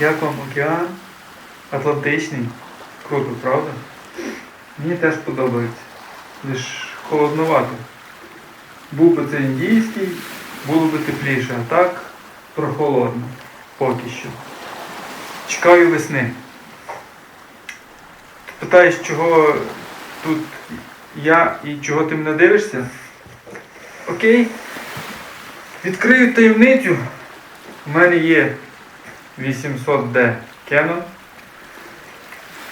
Як вам океан? Атлантичний. Круто, правда? Мені теж подобається. Лиш холодновато. Був би це індійський, було би тепліше, а так прохолодно. Поки що. Чекаю весни. Ти питаєш, чого тут я і чого ти мене дивишся? Окей. Відкрию таємницю. У мене є 800D Canon.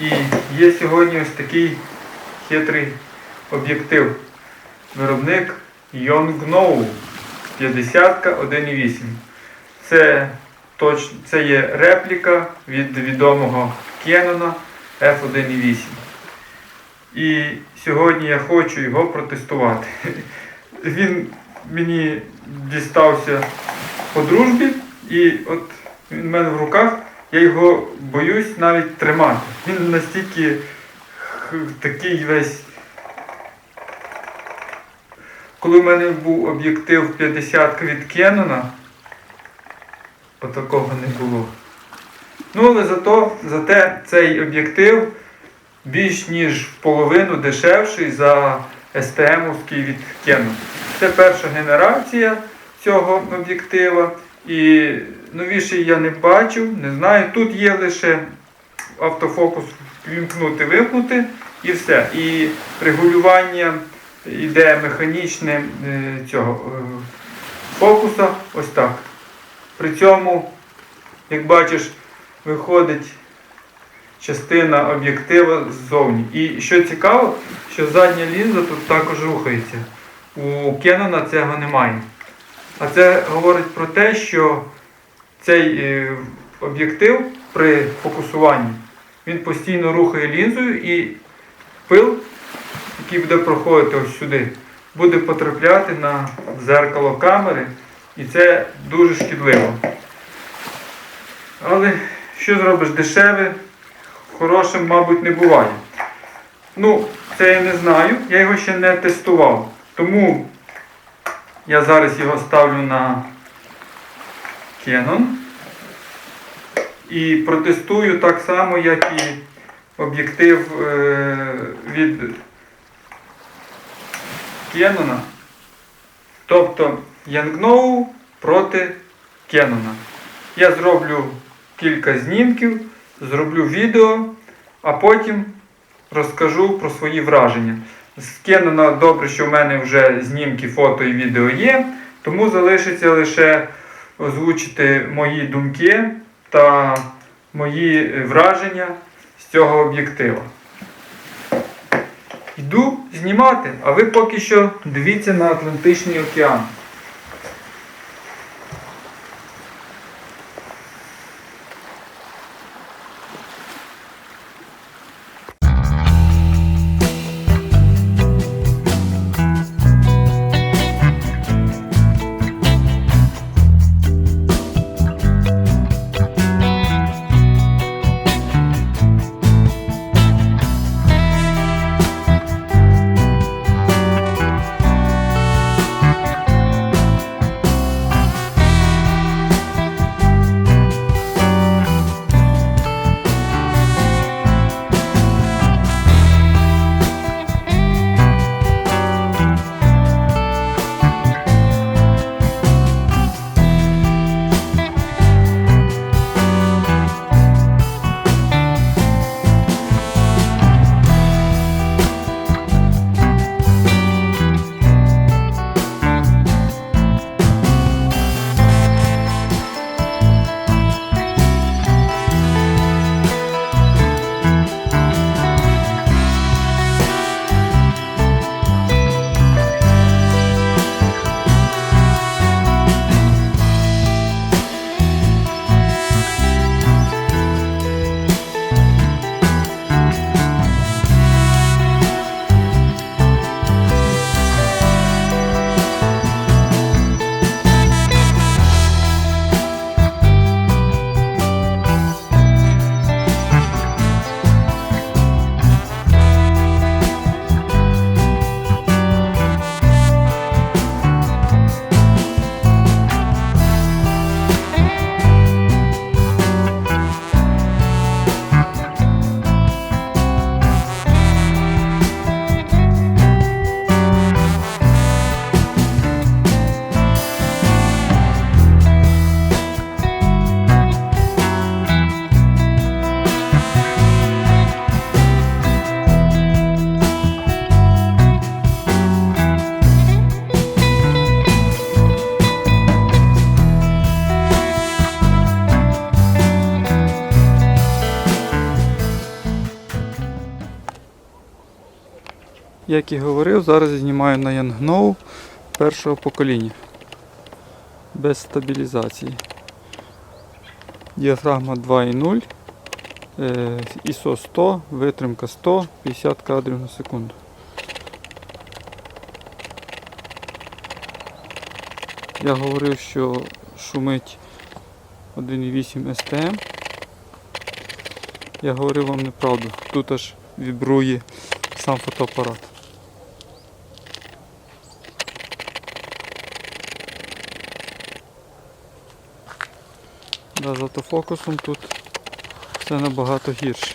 І є сьогодні ось такий хитрий об'єктив. Виробник Yongnuo 50 1.8. Це, точ, це є репліка від відомого Canon F1.8. І сьогодні я хочу його протестувати. Він мені дістався по дружбі, і от він в мене в руках, я його боюсь навіть тримати. Він настільки такий весь. Коли в мене був об'єктив 50 від Canon, отакого не було. Ну, але зато, зате цей об'єктив більш ніж в половину дешевший за STM-овський від Canon. Це перша генерація цього об'єктива. І новіший я не бачив, не знаю. Тут є лише автофокус вімкнути, вимкнути і все. І регулювання йде механічне е, цього е, фокуса ось так. При цьому, як бачиш, виходить частина об'єктива ззовні. І що цікаво, що задня лінза тут також рухається. У Canon цього немає. А це говорить про те, що цей е, об'єктив при фокусуванні він постійно рухає лінзою і пил, який буде проходити ось сюди, буде потрапляти на зеркало камери, і це дуже шкідливо. Але що зробиш дешеве, хорошим, мабуть, не буває. Ну, це я не знаю, я його ще не тестував. Тому я зараз його ставлю на Canon. І протестую так само, як і об'єктив е, від Canon. Тобто Yangnou проти Canon. Я зроблю кілька знімків, зроблю відео, а потім розкажу про свої враження. З Canon добре, що в мене вже знімки, фото і відео є, тому залишиться лише озвучити мої думки та мої е, враження з цього об'єктива. Йду знімати, а ви поки що дивіться на Атлантичний океан. Як і говорив, зараз знімаю на Янгноу першого покоління. Без стабілізації. Діафрагма 2.0, е, ISO 100, витримка 100, 50 кадрів на секунду. Я говорив, що шумить 1.8 STM. Я говорив вам неправду. Тут аж вібрує сам фотоапарат. Да, з автофокусом тут все набагато гірше.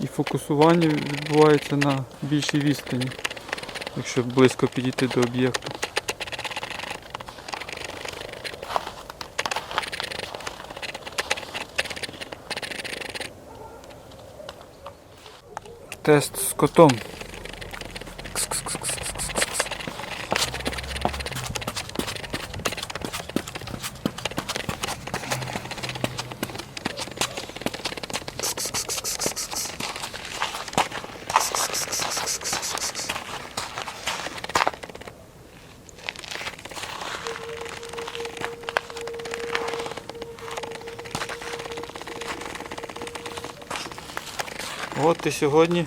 І фокусування відбувається на більшій відстані, якщо близько підійти до об'єкту. Тест з котом. От сьогодні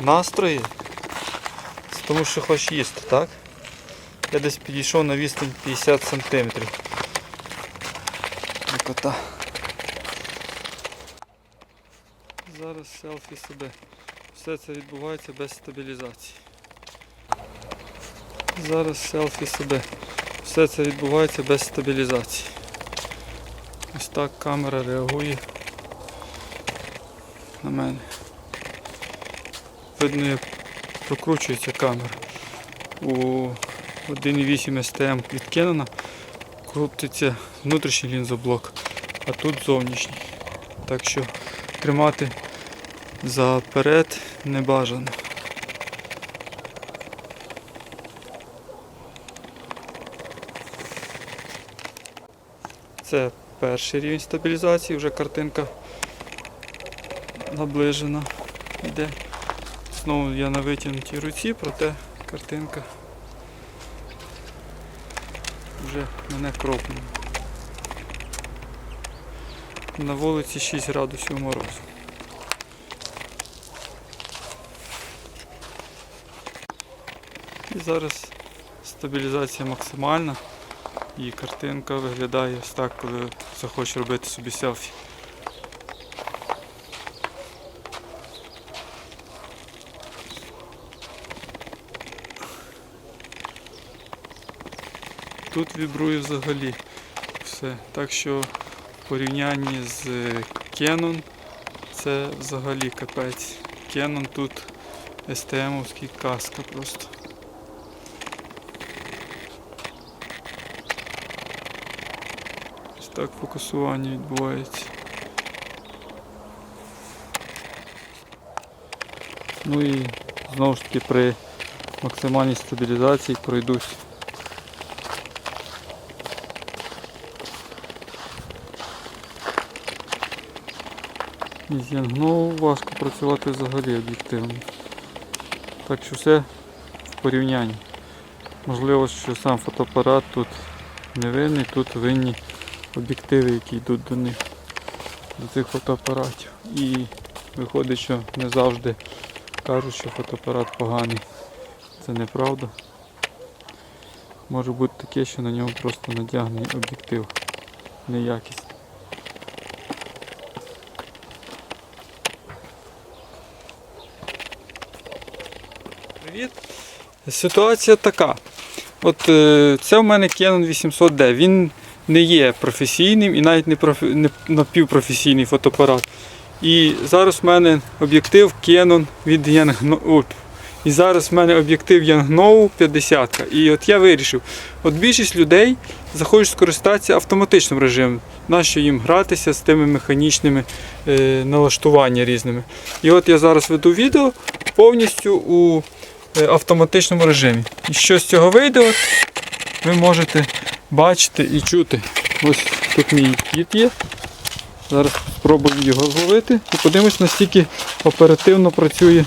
настрої, тому що хочеш їсти, так? Я десь підійшов на відстань 50 см. Кота. Зараз селфі себе. Все це відбувається без стабілізації. Зараз селфі себе. Все це відбувається без стабілізації. Ось так камера реагує на мене. Видно, як прокручується камера. У 1.8 STM від Canon крутиться внутрішній лінзоблок, а тут зовнішній. Так що тримати заперед не бажано. Це перший рівень стабілізації, вже картинка наближена йде. Знову я на витягнутій руці, проте картинка вже мене кропнула. На вулиці 6 градусів морозу. І зараз стабілізація максимальна і картинка виглядає ось так, коли захочеш робити собі селфі. Тут вібрує взагалі все. Так що в порівнянні з Canon це взагалі капець. Canon тут STM-овський каска просто. Ось так фокусування відбувається. Ну і знову ж таки при максимальній стабілізації пройдусь. Із Янгноу важко працювати взагалі об'єктивно. Так що все в порівнянні. Можливо, що сам фотоапарат тут не винний, тут винні об'єктиви, які йдуть до них, до цих фотоапаратів. І виходить, що не завжди кажуть, що фотоапарат поганий. Це неправда. Може бути таке, що на ньому просто надягнений об'єктив неякісний. Привіт. Ситуація така. От е, це в мене Canon 800D. Він не є професійним і навіть не, профі... не напівпрофесійний фотоапарат. І зараз в мене об'єктив Canon від Янгно... І зараз в мене об'єктив Yangnou 50. І от я вирішив, от більшість людей захочуть скористатися автоматичним режимом. Нащо їм гратися з тими механічними е, налаштування різними. І от я зараз веду відео повністю у автоматичному режимі. І що з цього вийде, от, ви можете бачити і чути. Ось тут мій кіт є. Зараз спробую його зловити і подивимось, наскільки оперативно працює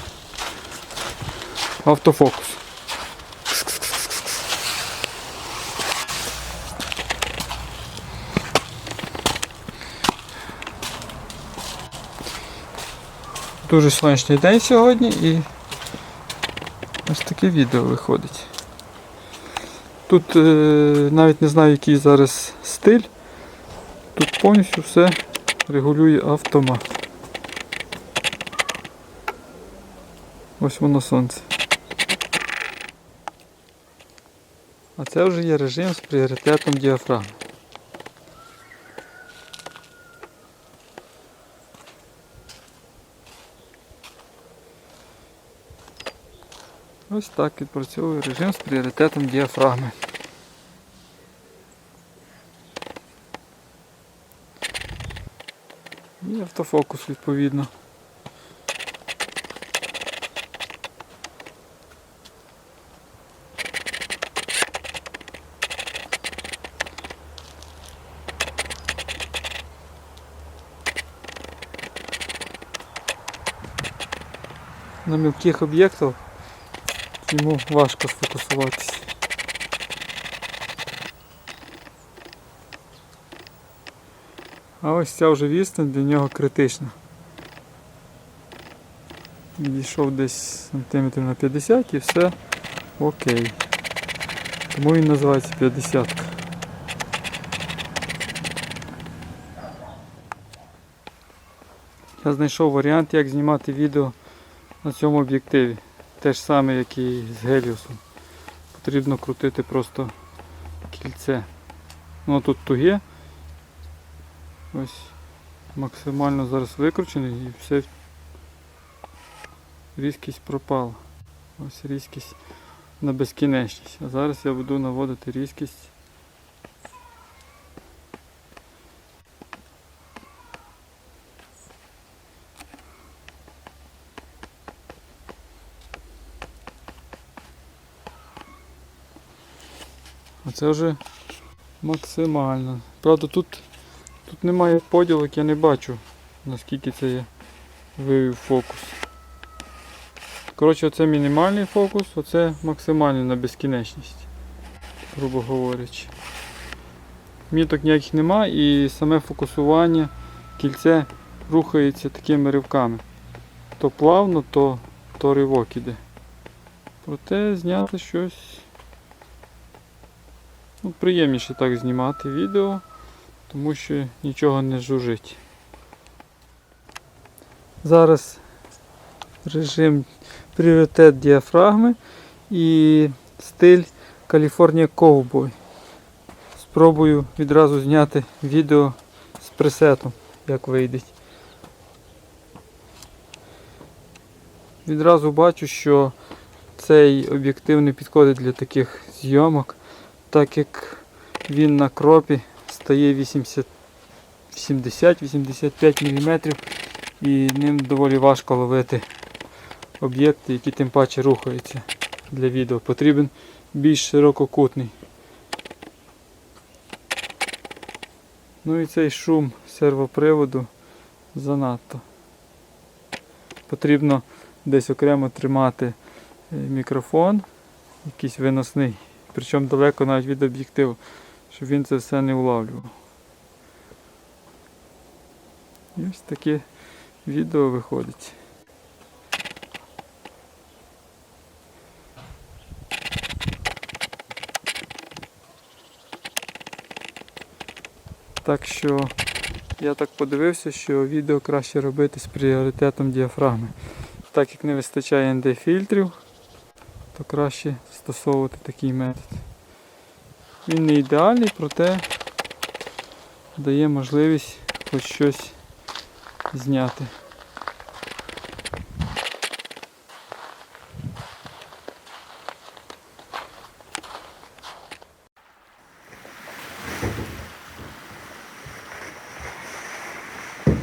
автофокус. Дуже сонячний день сьогодні і ось таке відео виходить. Тут е, навіть не знаю, який зараз стиль. Тут повністю все регулює автомат. Ось воно сонце. А це вже є режим з пріоритетом діафрагми. Ось так відпрацьовує режим з пріоритетом діафрагми. І автофокус відповідно. На мілких об'єктах йому важко сфокусуватися. А ось ця вже відстань для нього критична. Відійшов десь сантиметрів на 50 і все окей. Тому він називається 50. Я знайшов варіант, як знімати відео на цьому об'єктиві. Те ж саме, як і з Геліусом. Потрібно крутити просто кільце. Ну тут туге. Ось максимально зараз викручений і все різкість пропала. Ось різкість на безкінечність. А зараз я буду наводити різкість. Це вже максимально. Правда тут, тут немає поділок, я не бачу наскільки це є вивів фокус. Коротше, оце мінімальний фокус, оце максимальний на безкінечність, грубо говорячи. Міток ніяких нема і саме фокусування кільце рухається такими ривками. То плавно, то, то ривок іде. Проте зняти щось ну, приємніше так знімати відео, тому що нічого не жужить. Зараз режим пріоритет діафрагми і стиль California Cowboy. Спробую відразу зняти відео з пресетом, як вийде. Відразу бачу, що цей об'єктив не підходить для таких зйомок, так як він на кропі стає 80 70-85 мм і ним доволі важко ловити об'єкти, які тим паче рухаються для відео. Потрібен більш ширококутний. Ну і цей шум сервоприводу занадто. Потрібно десь окремо тримати е, мікрофон, якийсь виносний, причому далеко навіть від об'єктиву, щоб він це все не улавлював. І ось таке відео виходить. Так що я так подивився, що відео краще робити з пріоритетом діафрагми. Так як не вистачає ND фільтрів, то краще застосовувати такий метод. Він не ідеальний, проте дає можливість хоч щось зняти.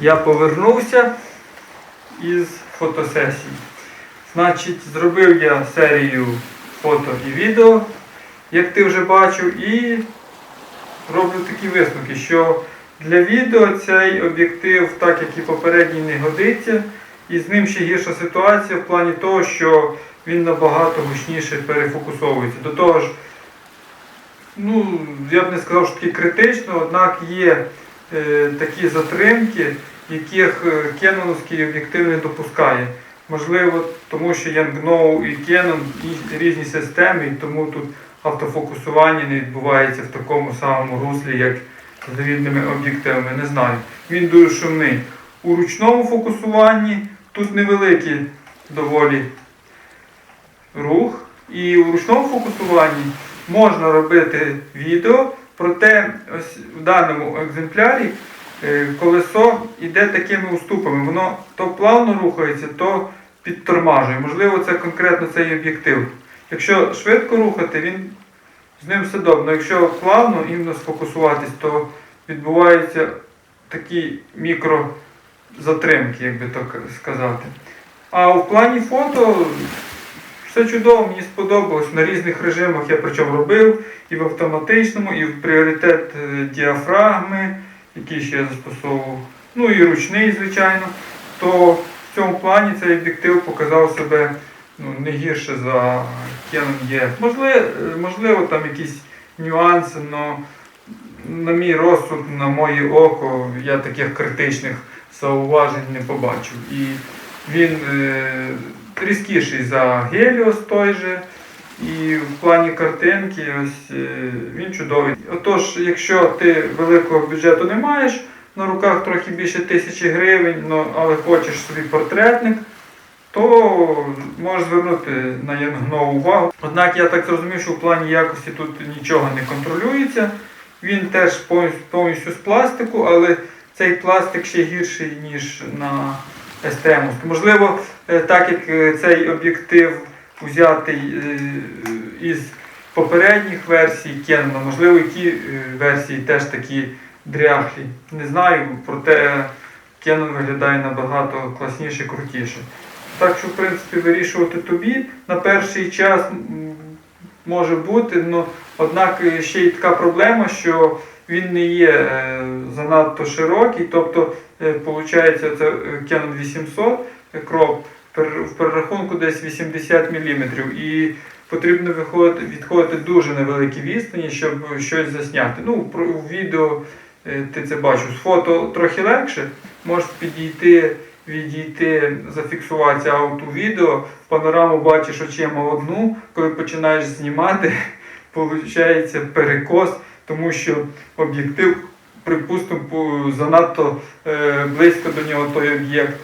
Я повернувся із фотосесії. Значить, зробив я серію фото і відео, як ти вже бачив, і роблю такі висновки, що для відео цей об'єктив, так як і попередній, не годиться. І з ним ще гірша ситуація в плані того, що він набагато гучніше перефокусовується. До того ж, ну, я б не сказав, що таки критично, однак є е, такі затримки, яких е, кеноновський об'єктив не допускає. Можливо, тому що Yangno і Canon і різні системи, і тому тут автофокусування не відбувається в такому самому руслі, як з довідними об'єктивами. Не знаю. Він дуже шумний. У ручному фокусуванні тут невеликий доволі рух. І у ручному фокусуванні можна робити відео, проте ось в даному екземплярі е, колесо йде такими уступами. Воно то плавно рухається, то підтормажує. Можливо, це конкретно цей об'єктив. Якщо швидко рухати, він з ним все добре. Якщо плавно іменно сфокусуватись, то відбуваються такі мікрозатримки, як би так сказати. А в плані фото все чудово, мені сподобалось. На різних режимах я причому робив і в автоматичному, і в пріоритет е, діафрагми, які ще я застосовував. Ну і ручний, звичайно. То в цьому плані цей об'єктив показав себе ну, не гірше за Canon E. Можливо, можливо, там якісь нюанси, але на мій розсуд, на моє око, я таких критичних зауважень не побачив. І він е, різкіший за Helios той же. І в плані картинки ось е, він чудовий. Отож, якщо ти великого бюджету не маєш, на руках трохи більше тисячі гривень, ну, але хочеш собі портретник, то можеш звернути на Янгно увагу. Однак я так зрозумів, що в плані якості тут нічого не контролюється. Він теж повністю, з пластику, але цей пластик ще гірший, ніж на STM. Можливо, е, так як е, цей об'єктив взятий е, із попередніх версій Canon, можливо, які версії теж такі дряхлі. Не знаю, проте Canon виглядає набагато класніше, крутіше. Так що, в принципі, вирішувати тобі на перший час може бути, ну, однак е, ще й така проблема, що він не є е, занадто широкий, тобто, е, виходить, це е, Canon 800 кроп в перерахунку десь 80 мм. І потрібно виходити, відходити дуже невеликі відстані, щоб щось засняти. Ну, про відео е, ти це бачиш. З фото трохи легше, можеш підійти, відійти, зафіксуватися, а от у відео панораму бачиш очима одну, коли починаєш знімати, виходить перекос, тому що об'єктив, припустимо, занадто е, близько до нього той об'єкт.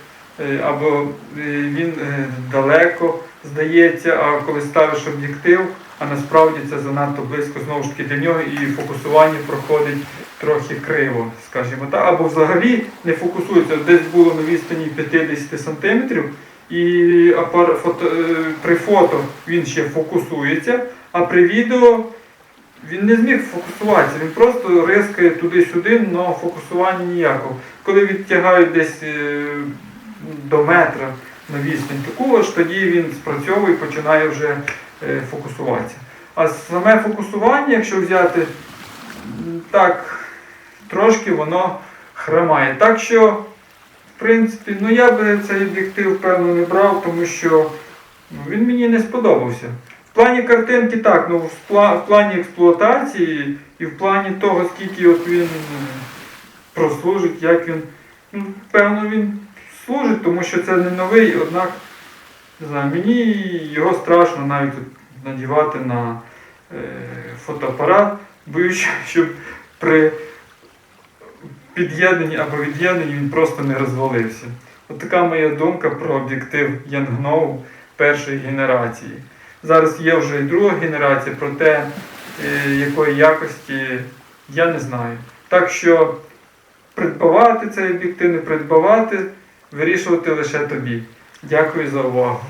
Е, або е, він е, далеко здається, а коли ставиш об'єктив, а насправді це занадто близько знову ж таки для нього і фокусування проходить трохи криво, скажімо так, або взагалі не фокусується. Десь було на відстані 50 см, і фото... е, при фото він ще фокусується, а при відео він не зміг фокусуватися, він просто рискає туди-сюди, але фокусування ніякого. Коли відтягають десь е, до метра на відстань таку, аж тоді він спрацьовує і починає вже фокусуватися. А саме фокусування, якщо взяти так, трошки воно хромає. Так що, в принципі, ну я би цей об'єктив, певно, не брав, тому що ну, він мені не сподобався. В плані картинки так, ну в, плані експлуатації і в плані того, скільки от він прослужить, як він. Ну, певно, він служить, тому що це не новий, однак не знаю, мені його страшно навіть надівати на е, фотоапарат, боюсь, щоб при під'єднанні або від'єднанні він просто не розвалився. От така моя думка про об'єктив Yangno першої генерації. Зараз є вже і друга генерація, проте е, якої якості я не знаю. Так що придбавати цей об'єктив, не придбавати, вирішувати лише тобі. Дякую за увагу.